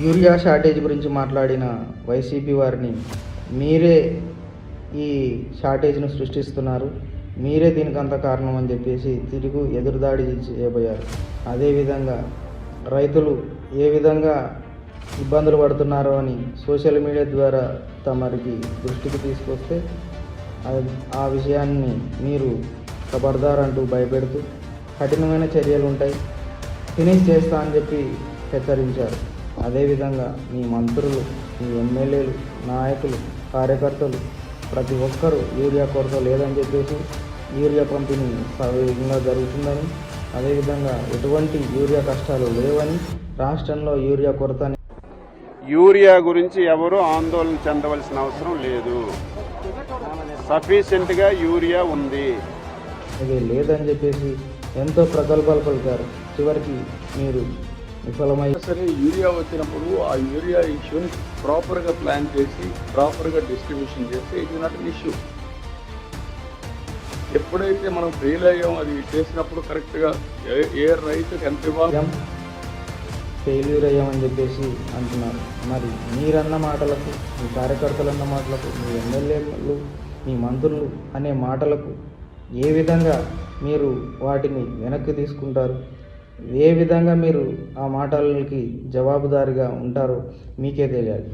Urea shortage గురించి మాట్లాడిన YCP వారిని మీరే ఈ షార్టేజ్ను సృష్టిస్తున్నారు. మీరే దీనికి అంత కారణం అని చెప్పేసి తిరుగు ఎదురుదాడి చేయబోయారు. అదేవిధంగా రైతులు ఏ విధంగా ఇబ్బందులు పడుతున్నారో అని సోషల్ మీడియా ద్వారా తమరికి దృష్టికి తీసుకొస్తే ఆ- విషయాన్ని మీరు ఖబర్దార్ అంటూ భయపెడుతూ కఠినమైన చర్యలు ఉంటాయి. ఫినిష్ చేస్తా అని చెప్పి హెచ్చరించారు. అదేవిధంగా మీ మంత్రులు మీ ఎమ్మెల్యేలు నాయకులు కార్యకర్తలు ప్రతి ఒక్కరూ యూరియా కొరత లేదని చెప్పేసి యూరియా పంపిణీ సవ్యంగా జరుగుతుందని అదేవిధంగా ఎటువంటి యూరియా కష్టాలు లేవని రాష్ట్రంలో యూరియా కొరత యూరియా గురించి ఎవరు ఆందోళన చెందవలసిన అవసరం లేదు. సఫిషియెంట్గా యూరియా ఉంది. ఇది లేదని చెప్పేసి ఎంతో ప్రగల్భాలు పలికారు. చివరికి మీరు విఫలమై సరే యూరియా వచ్చినప్పుడు ఆ యూరియా ఇష్యూని ప్రాపర్గా ప్లాన్ చేసి ప్రాపర్గా డిస్ట్రిబ్యూషన్ చేస్తే ఇట్ నాట్ అన్ ఇష్యూ ఎప్పుడైతే మనం ఫెయిల్ అయ్యాం అది చేసినప్పుడు కరెక్ట్గా ఏ ఏ రైతుకి ఎంత ఇవ్వాలి? ఫెయిల్యూర్ అయ్యామని చెప్పేసి అంటున్నారు. మరి మీరన్న మాటలకు మీ కార్యకర్తలు అన్న మాటలకు మీ ఎమ్మెల్యేలు మీ మంత్రులు అనే మాటలకు ఏ విధంగా మీరు వాటిని వెనక్కి తీసుకుంటారు? ఏ విధంగా మీరు ఆ మాటలకి జవాబుదారిగా ఉంటారో మీకే తెలియాలి.